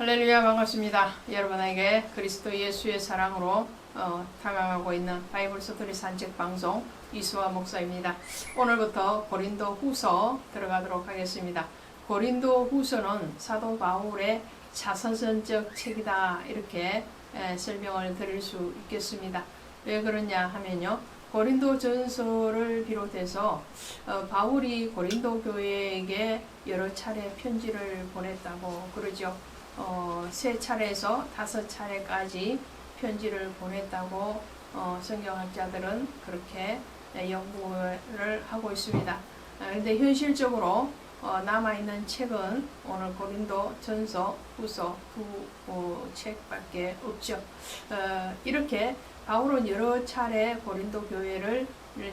할렐루야 반갑습니다. 여러분에게 그리스도 예수의 사랑으로 어, 다가가고 있는 바이블 스토리 산책 방송 이수아 목사입니다. 오늘부터 고린도 후서 들어가도록 하겠습니다. 고린도 후서는 사도 바울의 자서전적 책이다 이렇게 에, 설명을 드릴 수 있겠습니다. 왜 그러냐 하면요. 고린도 전서를 비롯해서 어, 바울이 고린도 교회에게 여러 차례 편지를 보냈다고 그러죠. 어, 세 차례에서 다섯 차례까지 편지를 보냈다고 어, 성경학자들은 그렇게 네, 연구를 하고 있습니다. 그런데 현실적으로 어, 남아있는 책은 오늘 고린도 전서, 후서 두 어, 책밖에 없죠. 어, 이렇게 바울은 여러 차례 고린도 교회를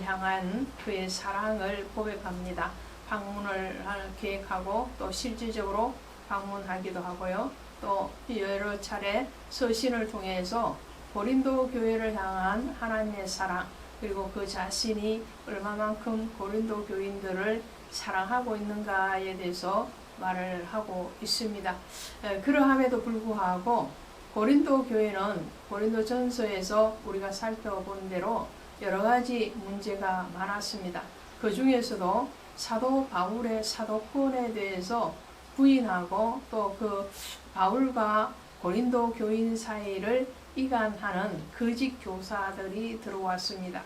향한 그의 사랑을 고백합니다. 방문을 할- 계획하고 또 실질적으로 방문하기도 하고요. 또 여러 차례 서신을 통해서 고린도 교회를 향한 하나님의 사랑 그리고 그 자신이 얼마만큼 고린도 교인들을 사랑하고 있는가에 대해서 말을 하고 있습니다. 에, 그러함에도 불구하고 고린도 교회는 고린도 전서에서 우리가 살펴본 대로 여러 가지 문제가 많았습니다. 그 중에서도 사도 바울의 사도권에 대해서 부인하고 또 그 바울과 고린도 교인 사이를 이간하는 거짓 교사들이 들어왔습니다.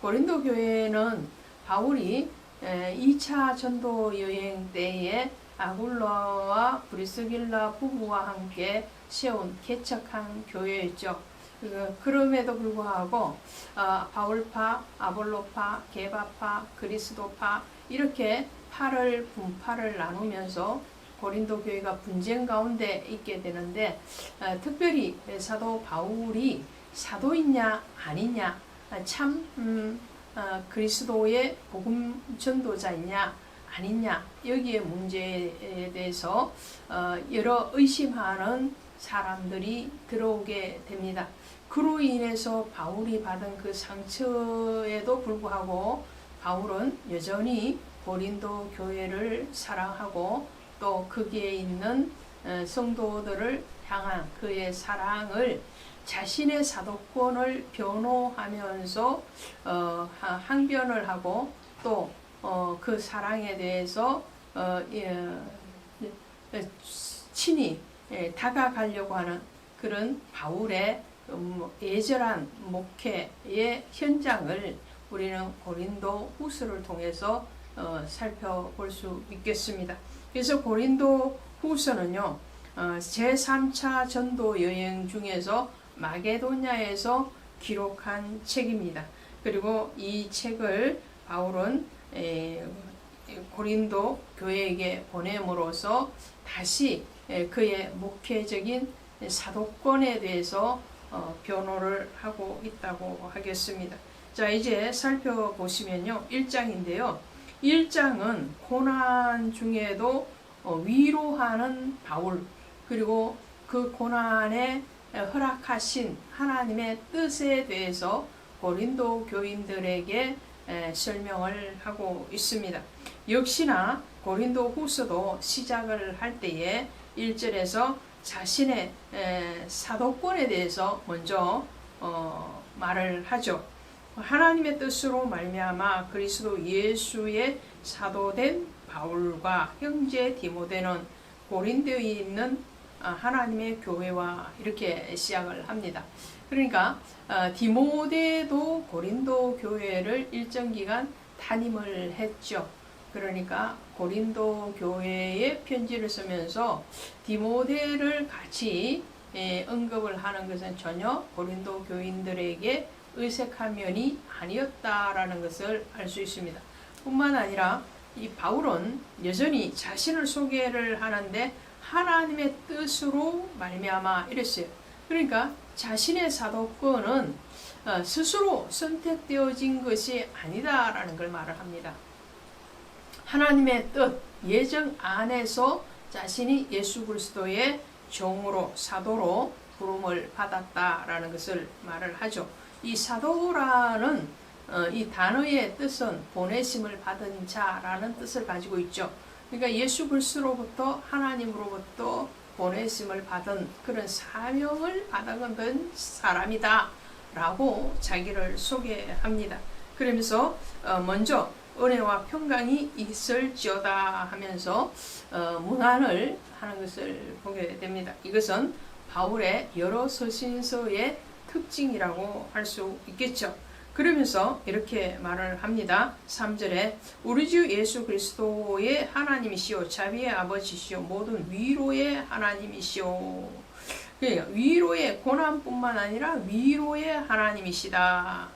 고린도 교회는 바울이 2차 전도 여행 때에 아굴라와 브리스길라 부부와 함께 세운 개척한 교회였죠. 그- 그럼에도 불구하고 어, 바울파, 아볼로파, 게바파, 그리스도파 이렇게 파를 분파를 나누면서 고린도 교회가 분쟁 가운데 있게 되는데 어, 특별히 사도 바울이 사도이냐 아니냐 아, 참 음, 어, 그리스도의 복음 전도자이냐 아니냐 여기에 문제에 대해서 어, 여러 의심하는 사람들이 들어오게 됩니다. 그로 인해서 바울이 받은 그 상처에도 불구하고 바울은 여전히 고린도 교회를 사랑하고 또 거기에 있는 어, 성도들을 향한 그의 사랑을 자신의 사도권을 변호하면서 어, 하- 항변을 하고 또 어, 그 사랑에 대해서 어, 예, 예, 친히 예, 다가가려고 하는 그런 바울의 음, 애절한 목회의 현장을 우리는 고린도 후서를 통해서 어, 살펴볼 수 있겠습니다. 그래서 고린도 후서는요, 어, 제3차 전도 여행 중에서 마게도냐에서 기록한 책입니다. 그리고 이 책을 바울은 에, 고린도 교회에게 보냄으로써 다시 에, 그의 목회적인 사도권에 대해서 어, 변호를 하고 있다고 하겠습니다. 자, 이제 살펴보시면요. 1장인데요. 1장은 고난 중에도 어, 위로하는 바울, 그리고 그 고난에 허락하신 하나님의 뜻에 대해서 고린도 교인들에게 에, 설명을 하고 있습니다. 역시나 고린도 후서도 시작을 할 때에 1절에서 자신의 에, 사도권에 대해서 먼저 어, 말을 하죠. 하나님의 뜻으로 말미암아 그리스도 예수의 사도된 바울과 형제 디모데는 고린도에 있는 아, 하나님의 교회와 이렇게 시작을 합니다. 그러니까 어, 디모데도 고린도 교회를 일정 기간 담임을 했죠. 그러니까 고린도 교회에 편지를 쓰면서 디모데를 같이 예, 언급을 하는 것은 전혀 고린도 교인들에게 의색한 면이 아니었다라는 것을 알 수 있습니다. 뿐만 아니라 이 바울은 여전히 자신을 소개를 하는데 하나님의 뜻으로 말미암아 이랬어요. 그러니까 자신의 사도권은 어, 스스로 선택되어진 것이 아니다라는 걸 말을 합니다. 하나님의 뜻, 예정 안에서 자신이 예수 그리스도의 종으로 사도로 부름을 받았다라는 것을 말을 하죠. 이 사도라는 어, 이 단어의 뜻은 보내심을 받은 자라는 뜻을 가지고 있죠. 그러니까 예수 그리스도로부터 하나님으로부터 보내심을 받은 그런 사명을 받은 사람이다 라고 자기를 소개합니다. 그러면서 어, 먼저 은혜와 평강이 있을지어다 하면서 어, 문안을 하는 것을 보게 됩니다. 이것은 바울의 여러 서신서의 특징이라고 할 수 있겠죠. 그러면서 이렇게 말을 합니다. 3절에 우리 주 예수 그리스도의 하나님이시오 자비의 아버지시오 모든 위로의 하나님이시오 그러니까 위로의 고난뿐만 아니라 위로의 하나님이시다.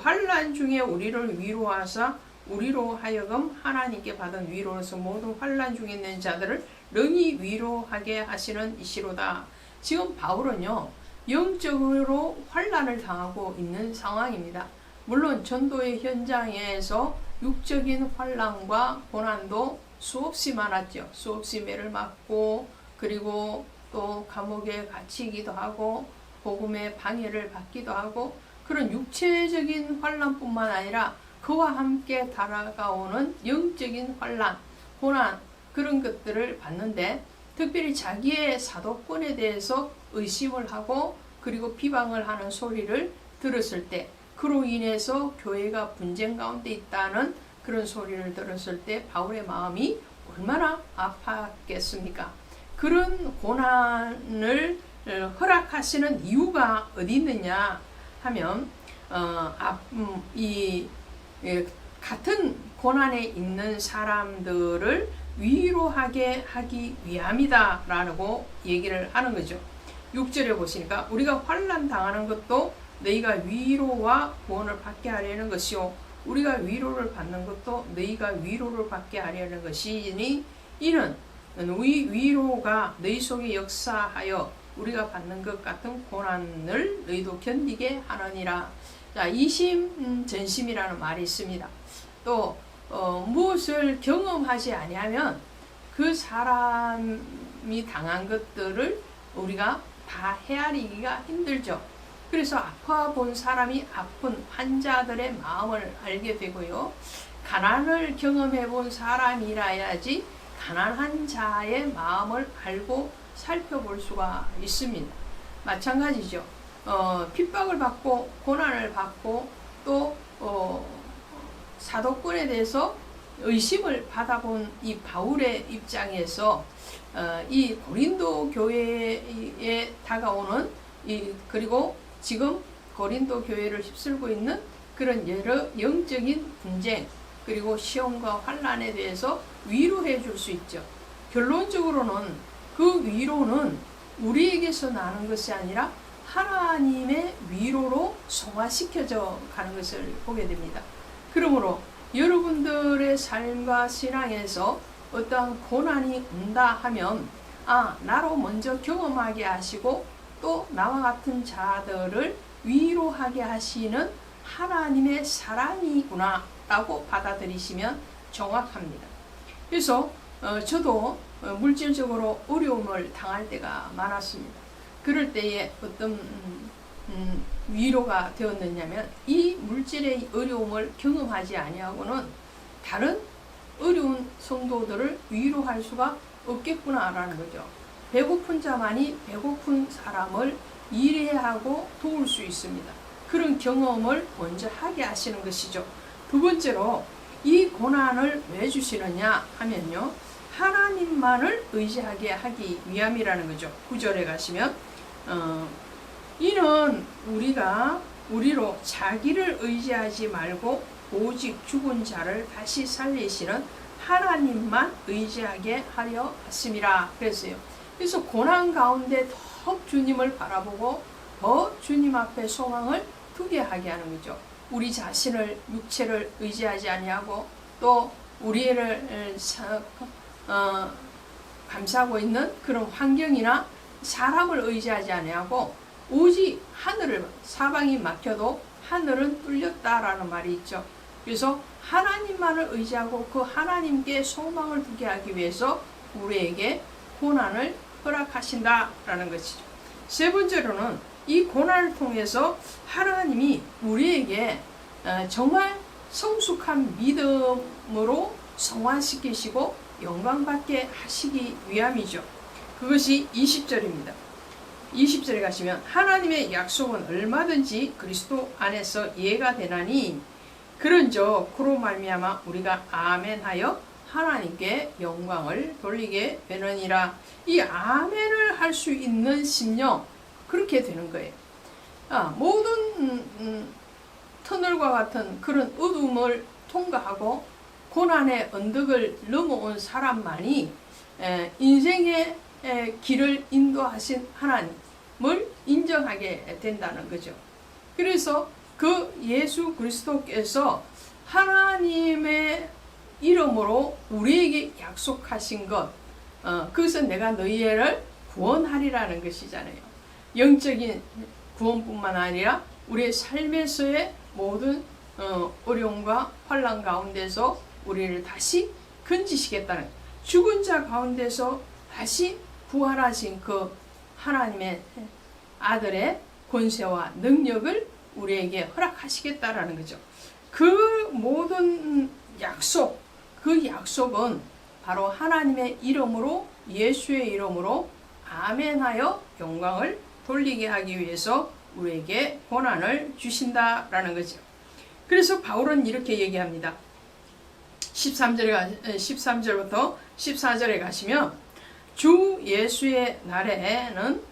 환란 중에 우리를 위로하사 우리로 하여금 하나님께 받은 위로로서 모든 환란 중에 있는 자들을 능히 위로하게 하시는 이시로다. 지금 바울은요 영적으로 환란을 당하고 있는 상황입니다. 물론 전도의 현장에서 육적인 환란과 고난도 수없이 많았죠. 수없이 매를 맞고 그리고 또 감옥에 갇히기도 하고 복음의 방해를 받기도 하고 그런 육체적인 환란뿐만 아니라 그와 함께 달아가오는 영적인 환란, 고난 그런 것들을 받는데 특별히 자기의 사도권에 대해서 의심을 하고 그리고 비방을 하는 소리를 들었을 때 그로 인해서 교회가 분쟁 가운데 있다는 그런 소리를 들었을 때 바울의 마음이 얼마나 아팠겠습니까? 그런 고난을 어, 허락하시는 이유가 어디 있느냐 하면 어, 아, 음, 이 예, 같은 고난에 있는 사람들을 위로하게 하기 위함이다라고 얘기를 하는 거죠. 6절에 보시니까 우리가 환란 당하는 것도 너희가 위로와 구원을 받게 하려는 것이요 우리가 위로를 받는 것도 너희가 위로를 받게 하려는 것이니 이는 위 위로가 너희 속에 역사하여 우리가 받는 것 같은 고난을 너희도 견디게 하느니라. 자, 이심 음, 전심이라는 말이 있습니다. 또 어, 무엇을 경험하지 아니하면 그 사람이 당한 것들을 우리가 다 헤아리기가 힘들죠. 그래서 아파 본 사람이 아픈 환자들의 마음을 알게 되고요. 가난을 경험해 본 사람이라야지 가난한 자의 마음을 알고 살펴볼 수가 있습니다. 마찬가지죠. 어, 핍박을 받고 고난을 받고 또 어, 사도권에 대해서 의심을 받아본 이 바울의 입장에서 어, 이 고린도 교회에 다가오는 이 그리고 지금 고린도 교회를 휩쓸고 있는 그런 여러 영적인 분쟁 그리고 시험과 환란에 대해서 위로해 줄 수 있죠. 결론적으로는 그 위로는 우리에게서 나는 것이 아니라 하나님의 위로로 성화시켜져 가는 것을 보게 됩니다. 그러므로 여러분들의 삶과 신앙에서 어떠한 고난이 온다 하면 아 나로 먼저 경험하게 하시고 또 나와 같은 자들을 위로하게 하시는 하나님의 사랑이구나 라고 받아들이시면 정확합니다. 그래서 어, 저도 어, 물질적으로 어려움을 당할 때가 많았습니다. 그럴 때에 어떤 음, 음, 위로가 되었느냐면 이 물질의 어려움을 경험하지 아니하고는 다른 어려운 성도들을 위로할 수가 없겠구나라는 거죠. 배고픈 자만이 배고픈 사람을 이해하고 도울 수 있습니다. 그런 경험을 먼저 하게 하시는 것이죠. 두 번째로 이 고난을 왜 주시느냐 하면요. 하나님만을 의지하게 하기 위함이라는 거죠. 구절에 가시면 어, 이는 우리가 우리로 자기를 의지하지 말고 오직 죽은 자를 다시 살리시는 하나님만 의지하게 하려 하심이라 그랬어요. 그래서 고난 가운데 더 주님을 바라보고 더 주님 앞에 소망을 두게 하게 하는 거죠. 우리 자신을 육체를 의지하지 아니하고 또 우리를 어, 감싸고 있는 그런 환경이나 사람을 의지하지 아니하고 오직 하늘을 사방이 막혀도 하늘은 뚫렸다라는 말이 있죠. 그래서 하나님만을 의지하고 그 하나님께 소망을 두게 하기 위해서 우리에게 고난을 허락하신다라는 것이죠. 세 번째로는 이 고난을 통해서 하나님이 우리에게 어, 정말 성숙한 믿음으로 성화시키시고 영광받게 하시기 위함이죠. 그것이 20절입니다. 20절에 가시면 하나님의 약속은 얼마든지 그리스도 안에서 이해가 되나니 그런즉 그로 말미암아 우리가 아멘하여 하나님께 영광을 돌리게 되느니라. 이 아멘을 할 수 있는 심령 그렇게 되는 거예요. 아, 모든 음, 음, 터널과 같은 그런 어둠을 통과하고 고난의 언덕을 넘어온 사람만이 에, 인생의 에, 길을 인도하신 하나님을 인정하게 된다는 거죠. 그래서 그 예수 그리스도께서 하나님의 이름으로 우리에게 약속하신 것, 어, 그것은 내가 너희를 구원하리라는 것이잖아요. 영적인 구원뿐만 아니라 우리의 삶에서의 모든 어, 어려움과 환란 가운데서 우리를 다시 건지시겠다는 죽은 자 가운데서 다시 부활하신 그 하나님의 아들의 권세와 능력을 우리에게 허락하시겠다라는 거죠. 그 모든 약속, 그 약속은 바로 하나님의 이름으로 예수의 이름으로 아멘하여 영광을 돌리게 하기 위해서 우리에게 고난을 주신다라는 거죠. 그래서 바울은 이렇게 얘기합니다. 13절에 13절부터 14절에 가시면 주 예수의 날에는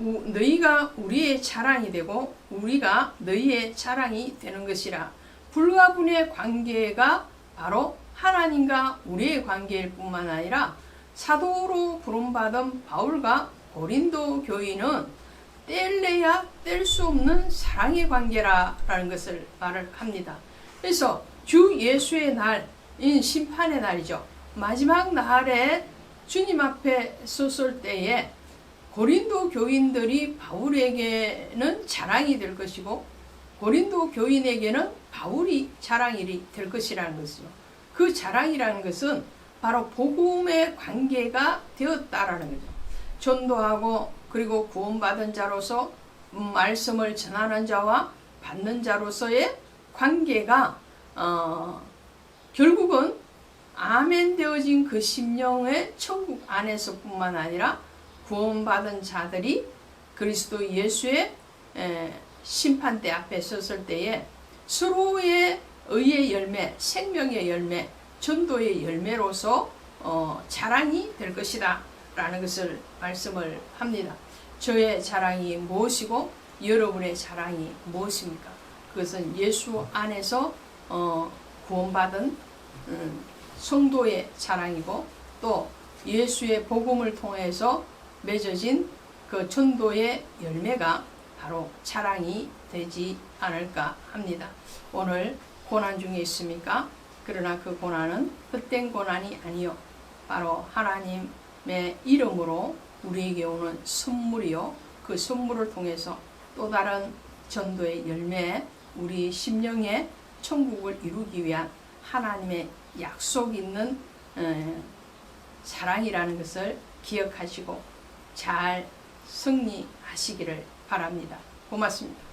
우, 너희가 우리의 자랑이 되고 우리가 너희의 자랑이 되는 것이라 불과 분의 관계가 바로 하나님과 우리의 관계일 뿐만 아니라 사도로 부름받은 바울과 고린도 교인은 뗄래야 뗄 수 없는 사랑의 관계라라는 것을 말을 합니다. 그래서 주 예수의 날인 심판의 날이죠. 마지막 날에 주님 앞에 섰을 때에 고린도 교인들이 바울에게는 자랑이 될 것이고 고린도 교인에게는 바울이 자랑이 될 것이라는 것이죠. 그 자랑이라는 것은 바로 복음의 관계가 되었다라는 거죠. 전도하고 그리고 구원받은 자로서 말씀을 전하는 자와 받는 자로서의 관계가 어, 결국은 아멘 되어진 그 심령의 천국 안에서뿐만 아니라 구원받은 자들이 그리스도 예수의 에, 심판대 앞에 섰을 때에 서로의 의의 열매, 생명의 열매, 전도의 열매로서 어, 자랑이 될 것이다 라는 것을 말씀을 합니다. 저의 자랑이 무엇이고 여러분의 자랑이 무엇입니까? 그것은 예수 안에서 어, 구원받은 음, 성도의 자랑이고 또 예수의 복음을 통해서 맺어진 그 전도의 열매가 바로 자랑이 되지 않을까 합니다. 오늘 고난 중에 있습니까? 그러나 그 고난은 헛된 고난이 아니요. 바로 하나님의 이름으로 우리에게 오는 선물이요. 그 선물을 통해서 또 다른 전도의 열매, 우리 심령의 천국을 이루기 위한 하나님의 약속 있는 사랑이라는 것을 기억하시고 잘 승리하시기를 바랍니다. 고맙습니다.